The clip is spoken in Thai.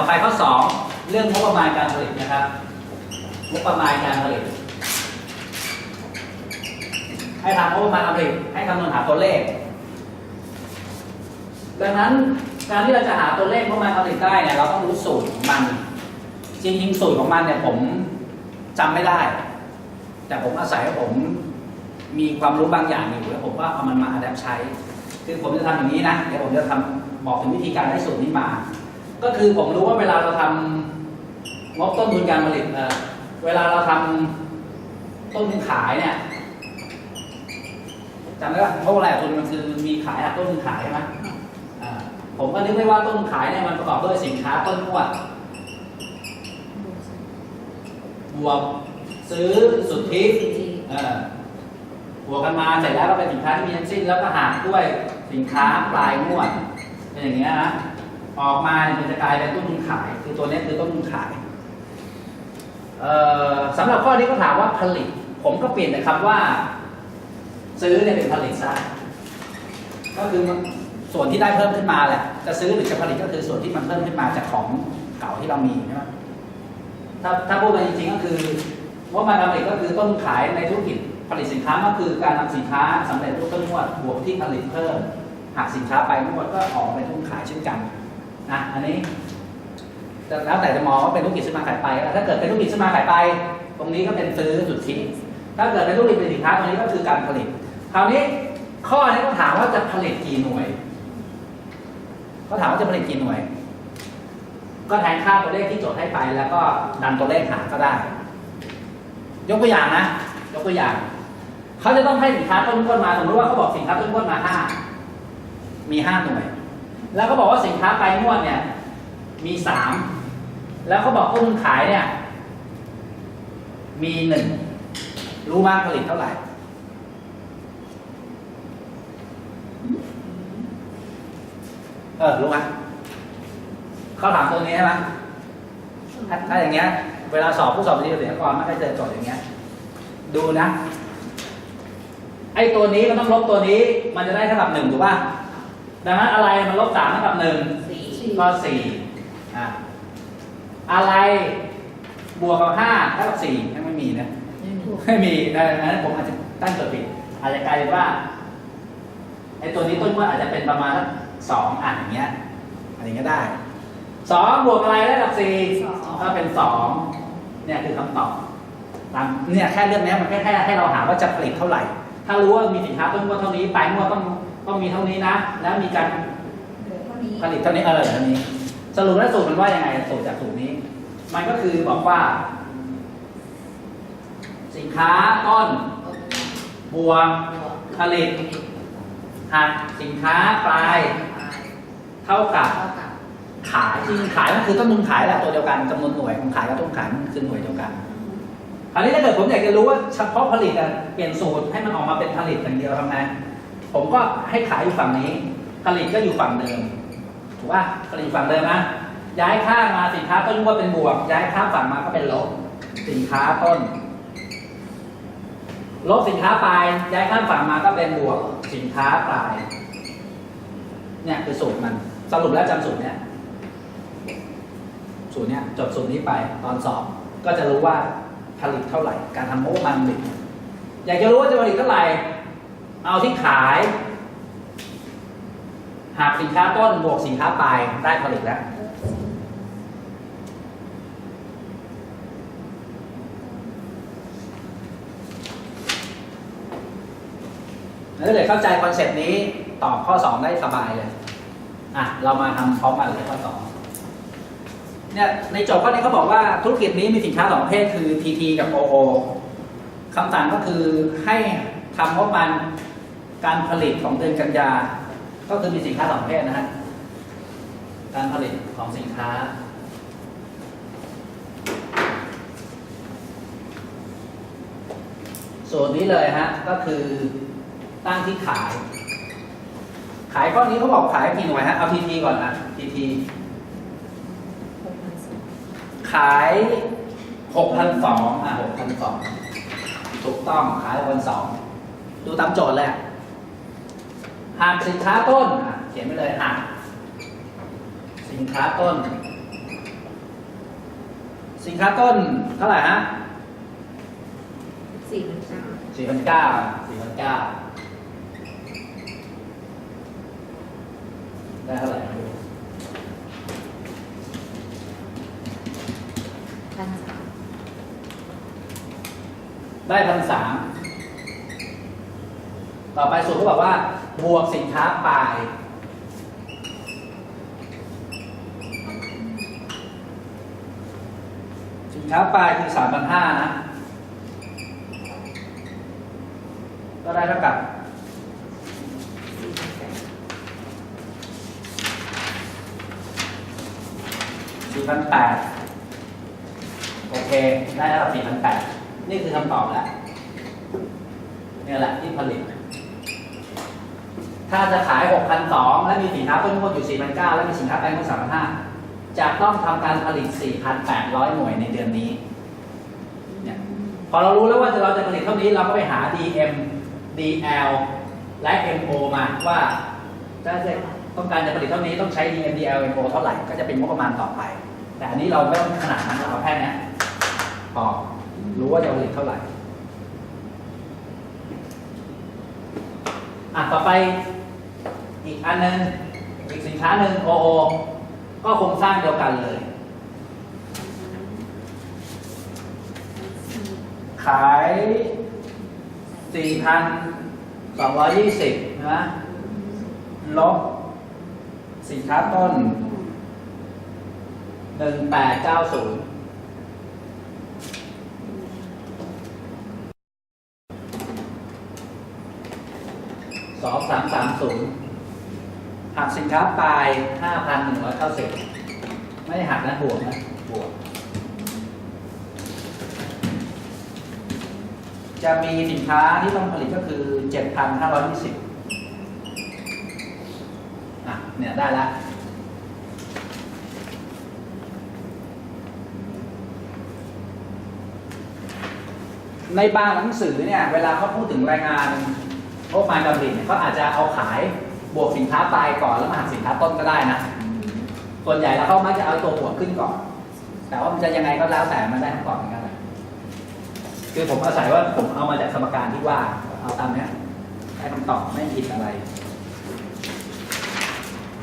ต่อไปข้อ 2 เรื่องงบประมาณการผลิตนะครับ งบประมาณการผลิต ให้ทำงบประมาณการผลิต ให้คำนวณหาตัวเลข ดังนั้นการที่เราจะหาตัวเลขงบประมาณการผลิตได้เนี่ยเราต้องรู้สูตรของมัน จริงๆสูตรของมันเนี่ยผมจำไม่ได้ แต่ผมอาศัยว่าผมมีความรู้บางอย่างอยู่แล้วผมก็เอามันมาอัดแอปใช้ คือผมจะทำอย่างนี้นะ เดี๋ยวผมจะทำบอกถึงวิธีการได้สูตรนี้มา ก็คือผมรู้ว่าเวลาเราทำงบต้นทุนการผลิตเอ่อเวลาเราทำต้นทุนขายเนี่ยจำได้ป่ะงบแรกทุนมันคือมีขายต้นทุนขายใช่ไหมผมก็นึกได้ว่าต้นทุนขายเนี่ยมันประกอบด้วยสินค้าต้นงวดบวกซื้อสุทธิบวกกันมาเสร็จแล้วก็เป็นสินค้าที่มีทั้งสิ้นแล้วก็หารด้วยสินค้าปลายงวดเป็นอย่างเงี้ยนะ ออกมาเนี่ยมันจะกลายเป็นต้นทุนขาย คือตัวนี้คือต้นทุนขายสำหรับข้อนี้ก็ถามว่าผลิต ผมก็เปลี่ยนแต่คำว่า ซื้อเนี่ยเป็นผลิตซะก็คือส่วนที่ได้เพิ่มขึ้นมาแหละ จะซื้อหรือจะผลิตก็คือส่วนที่มันเพิ่มขึ้นมาจากของเก่าที่เรามีใช่ไหมถ้าถ้าพูดกันจริงๆก็คือ ว่ามาผลิตก็คือต้นขายในธุรกิจผลิตสินค้าก็คือการนำสินค้าสำเร็จรูปต้นงวดบวกที่ผลิตเพิ่ม หากสินค้าไปงวดก็ออกเป็นทุนขายเช่นกัน นะอันนี้แล้วแต่จะมองว่าเป็นธุรกิจซื้อมาขายไป ถ้าเกิดเป็นธุรกิจซื้อมาขายไป ตรงนี้ก็เป็นซื้อสุทธิถ้าเกิดเป็นธุรกิจผลิตสินค้าตรงนี้ก็คือการผลิต คราวนี้ข้อนี้ก็ถามว่าจะผลิตกี่หน่วย ก็ถามว่าจะผลิตกี่หน่วย ก็แทนค่าตัวเลขที่โจทย์ให้ไปแล้วก็ดันตัวเลขหาก็ได้ ยกตัวอย่างนะ ยกตัวอย่าง เขาจะต้องให้สินค้าต้นก้นมา สมมติว่าเขาบอกสินค้าต้นก้นมาห้า มีห้าหน่วย แล้วก็บอกว่าสินค้าไปงวดเนี่ย มีสามแล้วเขาบอกต้นขายเนี่ย มีหนึ่งรู้มากผลิตเท่าไหร่ เออรู้ไหมเขาถามตัวนี้ใช่ไหมถ้าอย่างเงี้ย เวลาสอบผู้สอบปฏิบัติเสียก่อนไม่ได้เจอโจทย์อย่างเงี้ย ดูนะ ไอ้ตัวนี้มันต้องลบตัวนี้ มันจะได้เท่ากับหนึ่งถูกป่ะ ดังนั้นอะไรมันลบสามเท่ากับหนึ่งสี่ก็สี่อะอะไรบวกกับห้าเท่ากับสี่ยังไม่มีนะไม่มีดังนั้นผมอาจจะตั้งโจทย์ผิดอาจจะกลายเป็นว่าไอ้ตัวนี้ต้นว่าอาจจะเป็นประมาณสักสองอะอย่างเงี้ยอะไรอย่างเงี้ยได้สองบวกอะไรได้กับสี่สองก็เป็นสองเนี่ยคือคำตอบตามเนี่ยแค่เรื่องเนี้ยมันแค่แค่ให้เราหาว่าจะผลิตเท่าไหร่ ถ้ารู้ว่ามีสินค้าต้นงวดเท่านี้ปลายงวดต้อง ต้องมีเท่านี้นะ แล้วมีการเหลือเท่านี้ผลิตเท่านี้เออเท่านี้ สรุปแล้วสูตรมันว่ายังไงสูตรจากสูตรนี้ มันก็คือบอกว่า สินค้าต้นบวกผลิตหักสินค้าปลาย เท่ากับเท่ากับขายจริงขายมันคือต้นทุนขายแหละตัวเดียวกันจำนวนหน่วยของขายกับต้นทุนขายมันคือหน่วยเดียวกันคราวนี้ถ้าเกิดผมอยากจะรู้ว่าเฉพาะผลิตอะเปลี่ยนสูตรให้มันออกมาเป็นผลิตอย่างเดียวทำไง ผมก็ให้ขายอยู่ฝั่งนี้ผลิตก็อยู่ฝั่งเดิม ถูกป่ะผลิตฝั่งเดิมนะ ย้ายข้างมาสินค้าต้นก็เป็นบวก ย้ายข้ามฝั่งมาก็เป็นลบ สินค้าต้น ลบสินค้าปลาย ย้ายข้ามฝั่งมาก็เป็นบวก สินค้าปลาย เนี่ยคือสูตรมัน สรุปแล้วจำสูตรเนี้ย สูตรเนี้ยจดสูตรนี้ไปตอนสอบ ก็จะรู้ว่าผลิตเท่าไหร่ การทำงบประมาณผลิตอยากจะรู้ว่าจะผลิตเท่าไหร่ เอาที่ขาย หากสินค้าต้นบวกสินค้าปลายได้ผลิตแล้วแล้วถ้าเกิดเข้าใจคอนเซปต์นี้ตอบข้อ 2 ได้สบายเลย อะ เรามาทำพร้อมกันเลยข้อ 2 เนี่ย ในโจทย์ข้อนี้เขาบอกว่าธุรกิจนี้มีสินค้าสองประเภทคือ TT กับ OO คำสั่งก็คือให้ทำงบประมาณ การผลิตของเดือนกันยา ก็คือมีสินค้าสองประเภทนะฮะ การผลิตของสินค้า ส่วนนี้เลยฮะ ก็คือตั้งที่ขาย ขายข้อนี้เขาบอกขายกี่หน่วยฮะ เอา TT ก่อนนะ TT หกพันสองขายหกพันสองอะหกพันสองถูกต้องขายหกพันสองดูตามโจทย์เละ หากสินค้าต้นอะเขียนไปเลยหากสินค้าต้น สินค้าต้นเท่าไหร่ฮะสี่พันเก้าสี่พันเก้าสี่พันเก้าได้เท่าไหร่ไม่รู้พันสามได้พันสาม ต่อไปสูตรก็บอกว่า บวกสินค้าปลาย สินค้าปลายคือสามพันห้านะ ก็ได้เท่ากับสี่พันแปดสี่พันแปดโอเค ได้เท่ากับสี่พันแปดนี่คือคำตอบแล้วเนี่ยแหละที่ผลิต ถ้าจะขาย 6,200 และมีสินค้าต้นงวดอยู่ 4,900 และมีสินค้าแปลงงวด3,500 จะต้องทำการผลิต 4,800 หน่วยในเดือนนี้เนี่ยพอเรารู้แล้วว่าเราจะผลิตเท่านี้เราก็ไปหา DM DL และ MO มาว่าถ้าจะต้องการจะผลิตเท่านี้ต้องใช้ DM DL MO เท่าไหร่ก็จะเป็นงบประมาณต่อไป แต่อันนี้เราไม่ต้องขนาดนั้นเราเอาแค่เนี้ยพอรู้ว่าจะผลิตเท่าไหร่อะต่อไป อีกอันหนึงอีกสินค้าหนึ่ง OO ก็โครงสร้างเดียวกันเลย ขาย 4,220 นะ ลบสินค้าต้น 1890สองสามสามศูนย์ หักสินค้าปลายห้าพันหนึ่งร้อยเก้าสิบไม่ได้หักนะบวกนะบวก จะมีสินค้าที่ต้องผลิตก็คือเจ็ดพันห้าร้อยยี่สิบอะเนี่ยได้ล้วในบางหนังสือเนี่ย เวลาเขาพูดถึงรายงานงบประมาณการผลิตเนี่ยเขาอาจจะเอาขาย บวกสินค้าปลายก่อนแล้วมาหักสินค้าต้นก็ได้นะส่วนใหญ่แล้วเขามักจะเอาตัวบวกขึ้นก่อน แต่ว่ามันจะยังไงก็แล้วแต่มันได้คำตอบเหมือนกันแหละคือผมอาศัยว่าผมเอามาจากสมการที่ว่าเอาตามเนี้ยได้คำตอบไม่ผิดอะไร